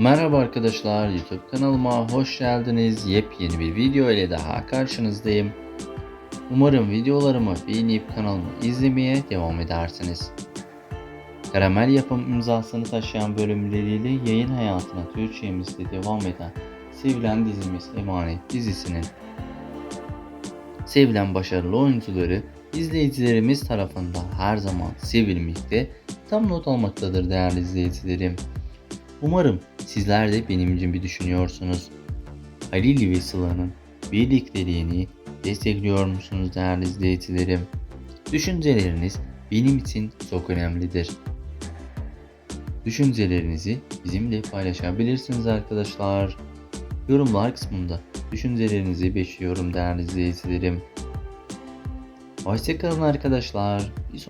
Merhaba arkadaşlar YouTube kanalıma hoş geldiniz. Yepyeni bir video ile daha karşınızdayım. Umarım videolarımı beğenip kanalımı izlemeye devam edersiniz. Karamel yapım imzasını taşıyan bölümleriyle yayın hayatına Türkçemizde devam eden sevilen dizimiz Emanet dizisinin sevilen başarılı oyuncuları izleyicilerimiz tarafından her zaman sevilmekte, tam not almaktadır değerli izleyicilerim. Umarım sizler de benim gibi düşünüyorsunuz. Halil ve Sıla'nın birlikteliğini destekliyor musunuz değerli izleyicilerim? Düşünceleriniz benim için çok önemlidir. Düşüncelerinizi bizimle paylaşabilirsiniz arkadaşlar. Yorumlar kısmında düşüncelerinizi bekliyorum değerli izleyicilerim. Hoşçakalın arkadaşlar. Bir